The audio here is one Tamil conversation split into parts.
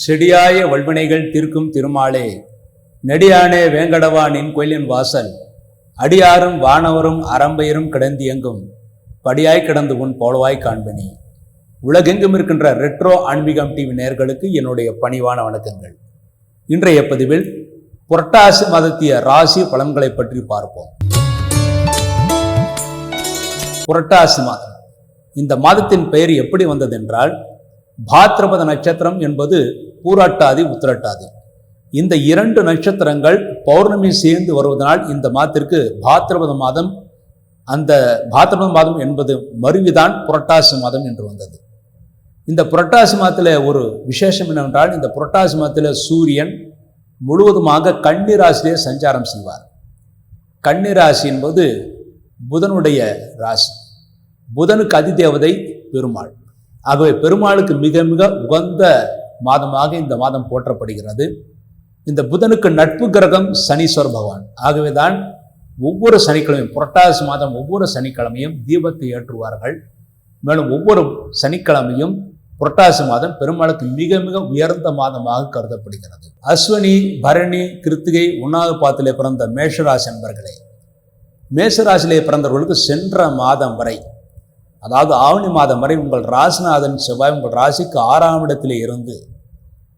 செடியாய வல்வினைகள் தீர்க்கும் திருமாலே. நெடியானே வேங்கடவா நின் கோயிலின் வாசல். அடியாரும் வானவரும் அறம்பெயரும் கிடந்தியங்கும். படியாய் கிடந்து உன் போலவாய் காண்பனி. உலகெங்கும் இருக்கின்ற ரெட்ரோ ஆன்மீகம் டிவி நேர்களுக்கு என்னுடைய பணிவான வணக்கங்கள். இன்றைய பதிவில் புரட்டாசி மதத்திய ராசி பலன்களை பற்றி பார்ப்போம். புரட்டாசி மாதம். இந்த மாதத்தின் பெயர் எப்படி வந்ததென்றால் பாத்ரபத நட்சத்திரம் என்பது பூராட்டாதி உத்திரட்டாதி. இந்த இரண்டு நட்சத்திரங்கள் பௌர்ணமி சேர்ந்து வருவதனால் இந்த மாதத்திற்கு பாத்ரபத மாதம் அந்த பாத்ரபத மாதம் என்பது மருவிதான் புரட்டாசி மாதம் என்று வந்தது. இந்த புரட்டாசி மாதத்தில் ஒரு விசேஷம் என்னவென்றால் இந்த புரட்டாசி மாதத்தில் சூரியன் முழுவதுமாக கன்னிராசிலே சஞ்சாரம் செய்வார். கன்னிராசி என்பது புதனுடைய ராசி. புதனுக்கு அதிதேவதை பெருமாள் ஆகவே பெருமாளுக்கு மிக மிக உகந்த மாதமாக இந்த மாதம் போற்றப்படுகிறது. இந்த புதனுக்கு நட்பு கிரகம் சனீஸ்வர் பகவான். ஆகவே தான் ஒவ்வொரு சனிக்கிழமையும் புரட்டாசி மாதம் ஒவ்வொரு சனிக்கிழமையும் தீபத்தை ஏற்றுவார்கள். மேலும் ஒவ்வொரு சனிக்கிழமையும் புரட்டாசி மாதம் பெருமாளுக்கு மிக மிக உயர்ந்த மாதமாக கருதப்படுகிறது. அஸ்வினி பரணி கிருத்திகை உண்ணாவது பாத்திலே பிறந்த மேஷராசி என்பர்களே மேஷராசிலே பிறந்தவர்களுக்கு சென்ற மாதம் வரை அதாவது ஆவணி மாதம் வரை உங்கள் ராசிநாதன் செவ்வாய் உங்கள் ராசிக்கு ஆறாம் இடத்தில் இருந்து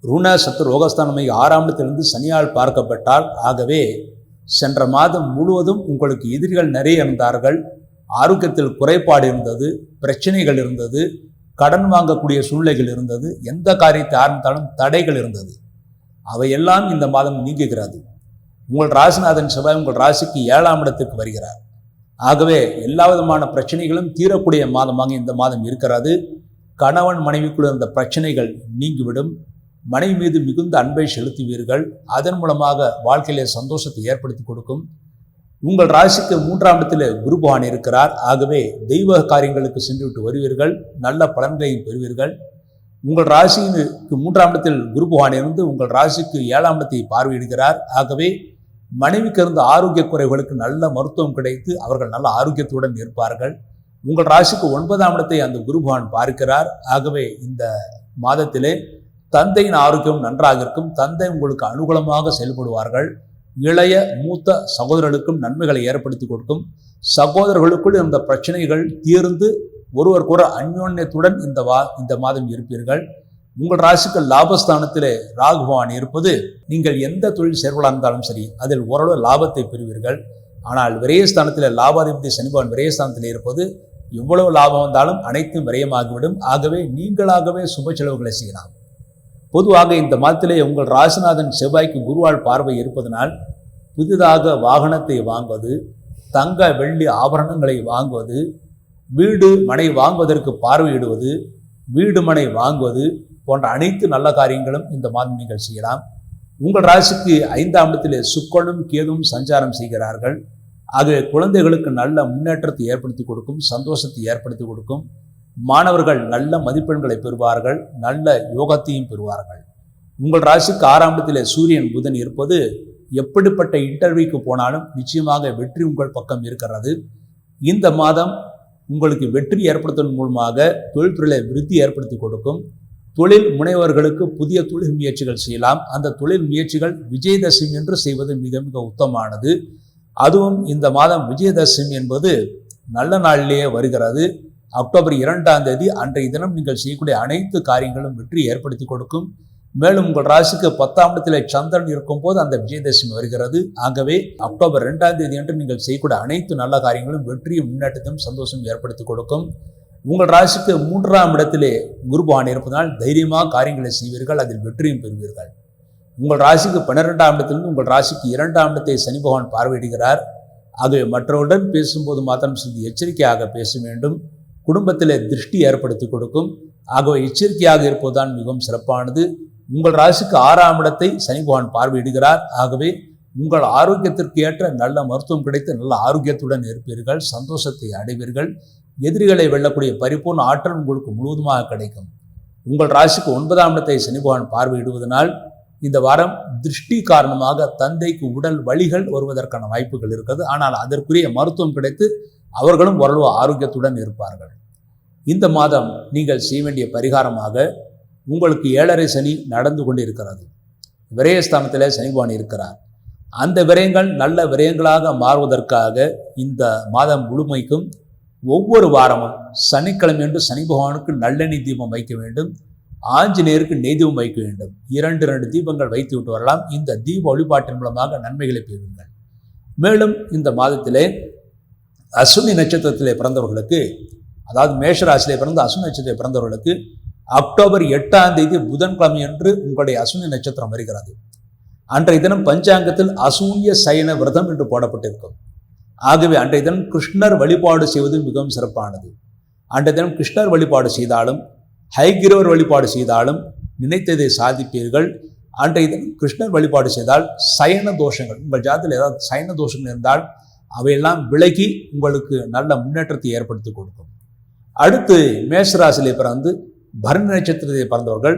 ருண சத்து ரோகஸ்தானமை ஆறாம் இடத்திலிருந்து சனியால் பார்க்கப்பட்டால் ஆகவே சென்ற மாதம் முழுவதும் உங்களுக்கு எதிரிகள் நிறைய இருந்தார்கள். ஆரோக்கியத்தில் குறைபாடு இருந்தது பிரச்சனைகள் இருந்தது கடன் வாங்கக்கூடிய சூழ்நிலைகள் இருந்தது எந்த காரியத்தை ஆரம்பித்தாலும் தடைகள் இருந்தது. அவையெல்லாம் இந்த மாதம் நீங்குகிறது. உங்கள் ராசிநாதன் செவ்வாய் உங்கள் ராசிக்கு ஏழாம் இடத்துக்கு வருகிறார். ஆகவே எல்லா விதமான பிரச்சனைகளும் தீரக்கூடிய மாதமாக இந்த மாதம் இருக்கிறது. கணவன் மனைவிக்குள்ள இருந்த பிரச்சனைகள் நீங்கிவிடும். மனைவி மீது மிகுந்த அன்பை செலுத்துவீர்கள். அதன் மூலமாக வாழ்க்கையிலே சந்தோஷத்தை ஏற்படுத்தி கொடுக்கும். உங்கள் ராசிக்கு மூன்றாம் இடத்தில் குருபகான் இருக்கிறார். ஆகவே தெய்வ காரியங்களுக்கு சென்றுவிட்டு வருவீர்கள். நல்ல பலன்களையும் பெறுவீர்கள். உங்கள் ராசிக்கு மூன்றாம் இடத்தில் குருபகான் இருந்து உங்கள் ராசிக்கு ஏழாம் இடத்தை பார்வையிடுகிறார். ஆகவே மனைவிக்கு இருந்த ஆரோக்கிய குறைவுகளுக்கு நல்ல மருத்துவம் கிடைத்து அவர்கள் நல்ல ஆரோக்கியத்துடன் இருப்பார்கள். உங்கள் ராசிக்கு ஒன்பதாம் இடத்தை அந்த குருபவான் பார்க்கிறார். ஆகவே இந்த மாதத்திலே தந்தையின் ஆரோக்கியம் நன்றாக இருக்கும். தந்தை உங்களுக்கு அனுகூலமாக செயல்படுவார்கள். இளைய மூத்த சகோதரர்களுக்கும் நன்மைகளை ஏற்படுத்தி கொடுக்கும். சகோதரர்களுக்குள் இருந்த பிரச்சனைகள் தீர்ந்து ஒருவருக்கொரு அந்யோன்யத்துடன் இந்த வா இந்த மாதம் இருப்பீர்கள். உங்கள் ராசிக்கு லாபஸ்தானத்திலே ராகுவான் இருப்பது நீங்கள் எந்த தொழில் சேர்வலாக இருந்தாலும் சரி அதில் ஓரளவு லாபத்தை பெறுவீர்கள். ஆனால் விரயஸ்தானத்தில் லாபாதிபதி சனிபவன் விரயஸ்தானத்தில் இருப்பது எவ்வளவு லாபம் வந்தாலும் அனைத்தும் விரயமாகிவிடும். ஆகவே நீங்களாகவே சுப செலவுகளை செய்யலாம். பொதுவாக இந்த மாதத்திலே உங்கள் ராசிநாதன் செவ்வாய்க்கு குருவால் பார்வை இருப்பதனால் புதிதாக வாகனத்தை வாங்குவது தங்க வெள்ளி ஆபரணங்களை வாங்குவது வீடு மனை வாங்குவதற்கு பார்வையிடுவது வீடு மனை வாங்குவது போன்ற அனைத்து நல்ல காரியங்களும் இந்த மாதம் நீங்கள் செய்யலாம். உங்கள் ராசிக்கு ஐந்தாம் இடத்திலே சுக்கனும் கேதும் சஞ்சாரம் செய்கிறார்கள். ஆகவே குழந்தைகளுக்கு நல்ல முன்னேற்றத்தை ஏற்படுத்தி கொடுக்கும் சந்தோஷத்தை ஏற்படுத்தி கொடுக்கும். மாணவர்கள் நல்ல மதிப்பெண்களை பெறுவார்கள் நல்ல யோகத்தையும் பெறுவார்கள். உங்கள் ராசிக்கு ஆறாம் இடத்திலே சூரியன் புதன் இருப்பது எப்படிப்பட்ட இன்டர்வியூக்கு போனாலும் நிச்சயமாக வெற்றி உங்கள் பக்கம் இருக்கிறது. இந்த மாதம் உங்களுக்கு வெற்றி ஏற்படுத்துவதன் மூலமாக தொழில்துறையில விருத்தி ஏற்படுத்தி கொடுக்கும். தொழில் முனைவர்களுக்கு புதிய தொழில் முயற்சிகள் செய்யலாம். அந்த தொழில் முயற்சிகள் விஜயதசமி என்று செய்வது மிக மிக உத்தமானது அதுவும் இந்த மாதம் விஜயதசமி என்பது நல்ல நாளிலேயே வருகிறது. அக்டோபர் இரண்டாம் தேதி அன்றைய தினம் நீங்கள் செய்யக்கூடிய அனைத்து காரியங்களும் வெற்றி ஏற்படுத்தி கொடுக்கும். மேலும் உங்கள் ராசிக்கு பத்தாம் இடத்தில் சந்திரன் இருக்கும் போது அந்த விஜயதசமி வருகிறது. ஆகவே அக்டோபர் ரெண்டாம் தேதி அன்று நீங்கள் செய்யக்கூடிய அனைத்து நல்ல காரியங்களும் வெற்றியும் முன்னேற்றத்தையும் சந்தோஷம் ஏற்படுத்தி கொடுக்கும். உங்கள் ராசிக்கு மூன்றாம் இடத்திலே குருபவான் இருப்பதனால் தைரியமாக காரியங்களை செய்வீர்கள் அதில் வெற்றியும் பெறுவீர்கள். உங்கள் ராசிக்கு பன்னிரெண்டாம் இடத்திலிருந்து உங்கள் ராசிக்கு இரண்டாம் இடத்தை சனி பகவான் பார்வையிடுகிறார். ஆகவே மற்றவருடன் பேசும்போது மாத்திரம் சிறிது எச்சரிக்கையாக பேச வேண்டும். குடும்பத்திலே திருஷ்டி ஏற்படுத்தி கொடுக்கும். ஆகவே எச்சரிக்கையாக இருப்பதுதான் மிகவும் சிறப்பானது. உங்கள் ராசிக்கு ஆறாம் இடத்தை சனி பகவான் பார்வையிடுகிறார். ஆகவே உங்கள் ஆரோக்கியத்திற்கு ஏற்ற நல்ல மருத்துவம் கிடைத்து நல்ல ஆரோக்கியத்துடன் இருப்பீர்கள். சந்தோஷத்தை அடைவீர்கள். எதிரிகளை வெல்லக்கூடிய பரிபூர்ண ஆற்றல் உங்களுக்கு முழுவதுமாக கிடைக்கும். உங்கள் ராசிக்கு ஒன்பதாம் இடத்தை சனி பகவான் பார்வையிடுவதனால் இந்த வாரம் திருஷ்டி காரணமாக தந்தைக்கு உடல் வலிகள் வருவதற்கான வாய்ப்புகள் இருக்கிறது. ஆனால் அதற்குரிய மருத்துவம் கிடைத்து அவர்களும் ஓரளவு ஆரோக்கியத்துடன் இருப்பார்கள். இந்த மாதம் நீங்கள் செய்ய வேண்டிய பரிகாரமாக உங்களுக்கு ஏழரை சனி நடந்து கொண்டிருக்கிறது. விரயஸ்தானத்தில் சனிபகவான் இருக்கிறார். அந்த விரயங்கள் நல்ல விரயங்களாக மாறுவதற்காக இந்த மாதம் முழுமைக்கும் ஒவ்வொரு வாரமும் சனிக்கிழமையன்று சனி பகவானுக்கு நல்லெண்ணெய் தீபம் வைக்க வேண்டும். ஆஞ்சநேயருக்கு நெய் தீபம் வைக்க வேண்டும். இரண்டு ரெண்டு தீபங்கள் வைத்து விட்டு வரலாம். இந்த தீப வழிபாட்டின் மூலமாக நன்மைகளை பெறுவீர்கள். மேலும் இந்த மாதத்திலே அஸ்வினி நட்சத்திரத்திலே பிறந்தவர்களுக்கு அதாவது மேஷராசியிலே பிறந்த அஸ்வினி நட்சத்திரத்தில் பிறந்தவர்களுக்கு அக்டோபர் எட்டாம் தேதி புதன்கிழமை என்று உங்களுடைய அஸ்வினி நட்சத்திரம் வருகிறது. அன்றைய தினம் பஞ்சாங்கத்தில் அசூன்ய சயன விரதம் என்று போடப்பட்டிருக்கும். ஆகவே அன்றைய தினம் கிருஷ்ணர் வழிபாடு செய்வது மிகவும் சிறப்பானது. அன்றைய தினம் கிருஷ்ணர் வழிபாடு செய்தாலும் ஹைகிரவர் வழிபாடு செய்தாலும் நினைத்ததை சாதிப்பீர்கள். அன்றைய தினம் கிருஷ்ணர் வழிபாடு செய்தால் சயன தோஷங்கள் உங்கள் ஜாதத்தில் ஏதாவது சயன தோஷங்கள் இருந்தால் அவையெல்லாம் விலகி உங்களுக்கு நல்ல முன்னேற்றத்தை ஏற்படுத்தி கொடுக்கும். அடுத்து மேஷராசிலே பிறந்து பரணி நட்சத்திரத்தை பிறந்தவர்கள்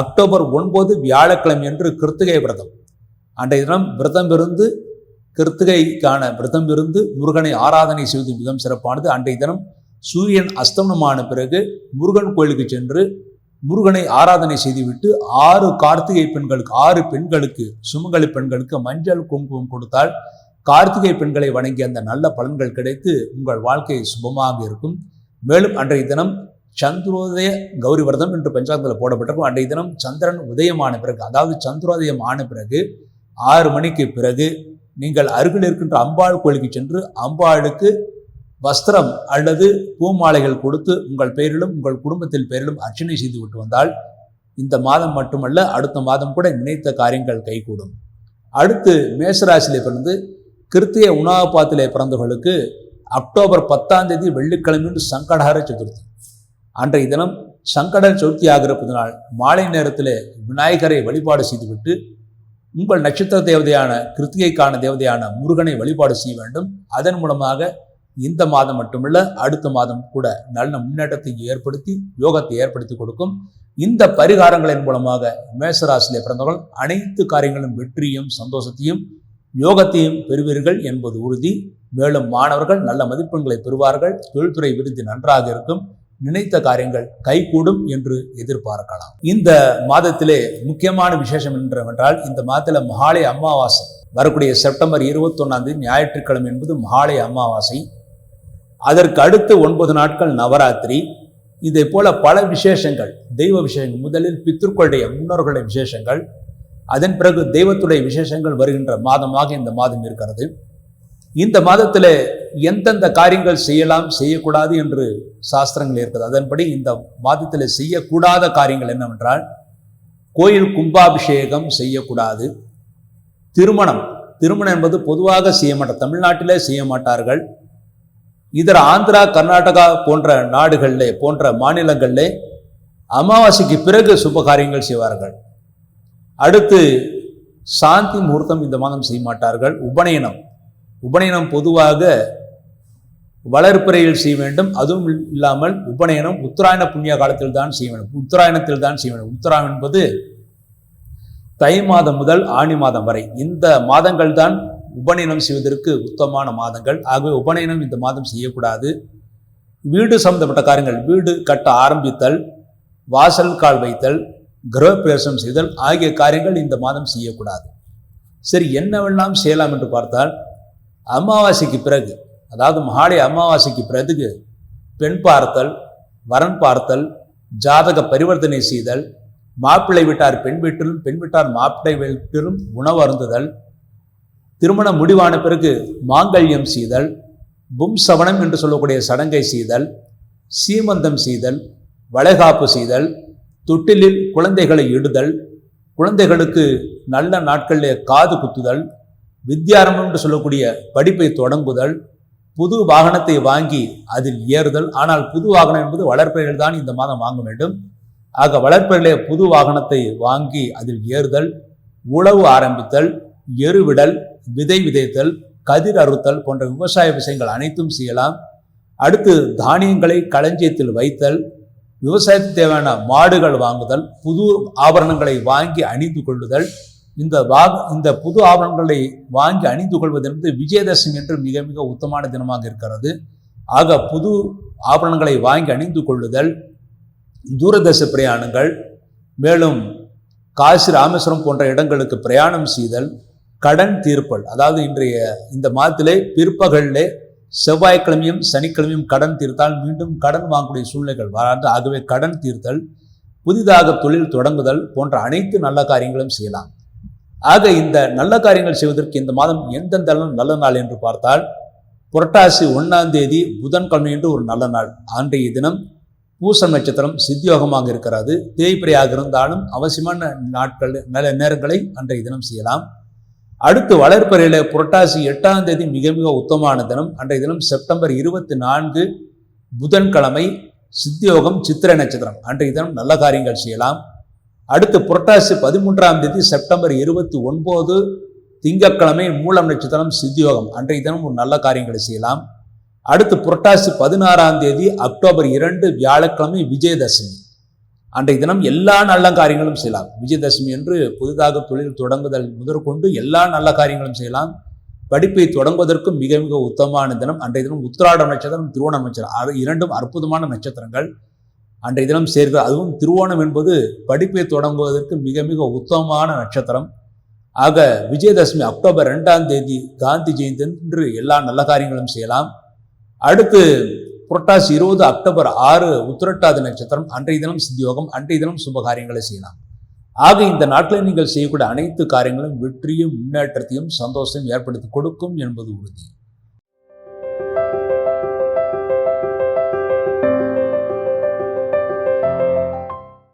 அக்டோபர் ஒன்பது வியாழக்கிழமை என்று கிருத்திகை விரதம். அன்றைய தினம் விரதம் இருந்து கிருத்திகைக்கான விரதம் இருந்து முருகனை ஆராதனை செய்வது மிகவும் சிறப்பானது. அன்றைய தினம் சூரியன் அஸ்தமனமான பிறகு முருகன் கோயிலுக்கு சென்று முருகனை ஆராதனை செய்துவிட்டு ஆறு கார்த்திகை பெண்களுக்கு ஆறு பெண்களுக்கு சுமங்கலி பெண்களுக்கு மஞ்சள் குங்குமம் கொடுத்தால் கார்த்திகை பெண்களை வணங்கி அந்த நல்ல பலன்கள் கிடைத்து உங்கள் வாழ்க்கை சுபமாக இருக்கும். மேலும் அன்றைய தினம் சந்திரோதய கௌரி விரதம் என்று பஞ்சாங்கத்தில் போடப்பட்டிருக்கும். அன்றைய தினம் சந்திரன் உதயமான பிறகு அதாவது சந்திரோதயம் ஆன பிறகு ஆறு மணிக்கு பிறகு நீங்கள் அருகில் இருக்கின்ற அம்பாள் கோயிலுக்கு சென்று அம்பாளுக்கு வஸ்திரம் அல்லது பூமாலைகள் கொடுத்து உங்கள் பெயரிலும் உங்கள் குடும்பத்தில் பெயரிலும் அர்ச்சனை செய்து விட்டு வந்தால் இந்த மாதம் மட்டுமல்ல அடுத்த மாதம் கூட நினைத்த காரியங்கள் கைகூடும். அடுத்து மேசராசியிலே பிறந்து கிருத்திய உணாபாத்திலே பிறந்தவர்களுக்கு அக்டோபர் பத்தாம் தேதி வெள்ளிக்கிழமை சங்கடஹர சதுர்த்தி. அன்றைய தினம் சங்கட சதுர்த்தி ஆகிறப்பதனால் மாலை நேரத்தில் விநாயகரை வழிபாடு செய்துவிட்டு உங்கள் நட்சத்திர தேவதையான கிருத்திகைக்கான தேவதையான முருகனை வழிபாடு செய்ய வேண்டும். அதன் மூலமாக இந்த மாதம் மட்டுமல்ல அடுத்த மாதம் கூட நல்ல முன்னேற்றத்தை ஏற்படுத்தி யோகத்தை ஏற்படுத்தி கொடுக்கும். இந்த பரிகாரங்களின் மூலமாக மேசராசிலே பிறந்தவர்கள் அனைத்து காரியங்களும் வெற்றியும் சந்தோஷத்தையும் யோகத்தையும் பெறுவீர்கள் என்பது உறுதி. மேலும் மாணவர்கள் நல்ல மதிப்பெண்களை பெறுவார்கள். தொழில்துறை விருது நன்றாக இருக்கும். நினைத்த காரியங்கள் கைகூடும் என்று எதிர்பார்க்கலாம். இந்த மாதத்திலே முக்கியமான விசேஷம் என்னவென்றால் இந்த மாதத்தில் மகாலய அமாவாசை. வரக்கூடிய செப்டம்பர் இருபத்தொன்னாம் தேதி ஞாயிற்றுக்கிழமை என்பது மகாலய அமாவாசை. அதற்கு அடுத்து ஒன்பது நாட்கள் நவராத்திரி. இதை போல பல விசேஷங்கள் தெய்வ விசேஷங்கள் முதலில் பித்திருக்களுடைய முன்னோர்களுடைய விசேஷங்கள். அதன் பிறகு தெய்வத்துடைய விசேஷங்கள் வருகின்ற மாதமாக இந்த மாதம் இருக்கிறது. இந்த மாதத்தில் எந்தெந்த காரியங்கள் செய்யலாம் செய்யக்கூடாது என்று சாஸ்திரங்கள் இருக்கிறது அதன்படி இந்த மாதத்தில் செய்யக்கூடாத காரியங்கள் என்னவென்றால் கோயில் கும்பாபிஷேகம் செய்யக்கூடாது. திருமணம். திருமணம் என்பது பொதுவாக செய்ய மாட்டார். தமிழ்நாட்டிலே செய்ய மாட்டார்கள். இதர ஆந்திரா கர்நாடகா போன்ற நாடுகளிலே போன்ற மாநிலங்களிலே அமாவாசைக்கு பிறகு சுப காரியங்கள் செய்வார்கள். அடுத்து சாந்தி முகூர்த்தம் இந்த மாதம் செய்ய மாட்டார்கள். உபநயனம். உபநயனம் பொதுவாக வளர்ப்பிறையில் செய்ய வேண்டும். அதுவும் இல்லாமல் உபநயனம் உத்தராயண புண்ணிய காலத்தில் தான் செய்ய வேண்டும். உத்தராயணத்தில் தான் செய்ய வேண்டும். உத்தராயணம் என்பது தை மாதம் முதல் ஆணி மாதம் வரை. இந்த மாதங்கள் தான் உபநயனம் செய்வதற்கு உத்தமமான மாதங்கள். ஆகவே உபநயனம் இந்த மாதம் செய்யக்கூடாது. வீடு சம்பந்தப்பட்ட காரியங்கள் வீடு கட்ட ஆரம்பித்தல் வாசல் கால் வைத்தல் கிரகப்பிரவேசம் செய்தல் ஆகிய காரியங்கள் இந்த மாதம் செய்யக்கூடாது. சரி என்னவெல்லாம் செய்யலாம் என்று பார்த்தால் அமாவாசைக்கு பிறகு அதாவது மகாலய அமாவாசைக்கு பிறகு பெண் பார்த்தல் வரன் பார்த்தல் ஜாதக பரிவர்த்தனை செய்தல் மாப்பிள்ளை விட்டார் பெண் வீட்டிலும் பெண் விட்டார் மாப்பிள்ளை வீட்டிலும் உணவு அருந்துதல் திருமணம் முடிவான பிறகு மாங்கல்யம் செய்தல் பும் சவணம் என்று சொல்லக்கூடிய சடங்கை செய்தல் சீமந்தம் செய்தல் வளைகாப்பு செய்தல் தொட்டிலில் குழந்தைகளை இடுதல் குழந்தைகளுக்கு நல்ல நாட்களிலே காது குத்துதல் வித்யாரம்பம் என்று சொல்லக்கூடிய படிப்பை தொடங்குதல் புது வாகனத்தை வாங்கி அதில் ஏறுதல். ஆனால் புது வாகனம் என்பது வளர்ப்பெயர்கள் தான் இந்த மாதம் வாங்க வேண்டும். ஆக வளர்ப்பெயர்களே புது வாகனத்தை வாங்கி அதில் ஏறுதல் உழவு ஆரம்பித்தல் எருவிடல் விதை விதைத்தல் கதிர் அறுத்தல் போன்ற விவசாய விஷயங்கள் அனைத்தும் செய்யலாம். அடுத்து தானியங்களை களஞ்சியத்தில் வைத்தல் விவசாயத்துக்கு தேவையான மாடுகள் வாங்குதல் புது ஆபரணங்களை வாங்கி அணிந்து கொள்ளுதல் இந்த வாக இந்த புது ஆபரணங்களை வாங்கி அணிந்து கொள்வது என்பது விஜயதசமி என்று மிக மிக உத்தமான தினமாக இருக்கிறது. ஆக புது ஆபரணங்களை வாங்கி அணிந்து கொள்ளுதல் தூரதேச பிரயாணங்கள் மேலும் காசி ராமேஸ்வரம் போன்ற இடங்களுக்கு பிரயாணம் செய்தல் கடன் தீர்ப்பல் அதாவது இன்றைய இந்த மாதத்திலே பிற்பகலிலே செவ்வாய்க்கிழமையும் சனிக்கிழமையும் கடன் தீர்த்தால் மீண்டும் கடன் வாங்கக்கூடிய சூழ்நிலைகள் வராது ஆகவே கடன் தீர்த்தல் புதிதாக தொழில் தொடங்குதல் போன்ற அனைத்து நல்ல காரியங்களும் செய்யலாம். ஆக இந்த நல்ல காரியங்கள் செய்வதற்கு இந்த மாதம் எந்தெந்த நாள் நல்ல நாள் என்று பார்த்தால் புரட்டாசி ஒன்றாம் தேதி புதன்கிழமை என்று ஒரு நல்ல நாள். அன்றைய தினம் பூசம் நட்சத்திரம் சித்தியோகமாக இருக்கிறது. தேய்பிரையாக இருந்தாலும் அவசியமான நாட்கள் நல்ல நேரங்களை அன்றைய தினம் செய்யலாம். அடுத்து வளர்ப்பறையில் புரட்டாசி எட்டாம் தேதி மிக மிக உத்தமான தினம். அன்றைய தினம் செப்டம்பர் இருபத்தி நான்கு புதன்கிழமை சித்தியோகம் சித்திரை நட்சத்திரம். அன்றைய தினம் நல்ல காரியங்கள் செய்யலாம். அடுத்து புரட்டாசி பதிமூன்றாம் தேதி செப்டம்பர் இருபத்தி ஒன்பது திங்கக்கிழமை மூலம் நட்சத்திரம் சித்தியோகம். அன்றைய தினம் ஒரு நல்ல காரியங்களை செய்யலாம். அடுத்து புரட்டாசி பதினாறாம் தேதி அக்டோபர் இரண்டு வியாழக்கிழமை விஜயதசமி. அன்றைய தினம் எல்லா நல்ல காரியங்களும் செய்யலாம். விஜயதசமி என்று புதிதாக தொழில் தொடங்குதல் முதற்கொண்டு எல்லா நல்ல காரியங்களும் செய்யலாம். படிப்பை தொடங்குவதற்கும் மிக மிக உத்தமமான தினம். அன்றைய தினம் உத்திராட நட்சத்திரம் திருவோணம் நட்சத்திரம். இரண்டும் அற்புதமான நட்சத்திரங்கள். அன்றைய தினம் சேர்க்க அதுவும் திருவோணம் என்பது படிப்பை தொடங்குவதற்கு மிக மிக உத்தமமான நட்சத்திரம். ஆக விஜயதசமி அக்டோபர் ரெண்டாம் தேதி காந்தி ஜெயந்தி என்று எல்லா நல்ல காரியங்களும் செய்யலாம். அடுத்து புரட்டாசி இருபது அக்டோபர் ஆறு உத்திரட்டாதி நட்சத்திரம். அன்றைய தினம் சித்தியோகம் அன்றைய தினம் சுப காரியங்களை செய்யலாம். ஆக இந்த நாட்களில் நீங்கள் செய்யக்கூடிய அனைத்து காரியங்களும் வெற்றியும் முன்னேற்றத்தையும் சந்தோஷத்தையும் ஏற்படுத்தி கொடுக்கும் என்பது உறுதி.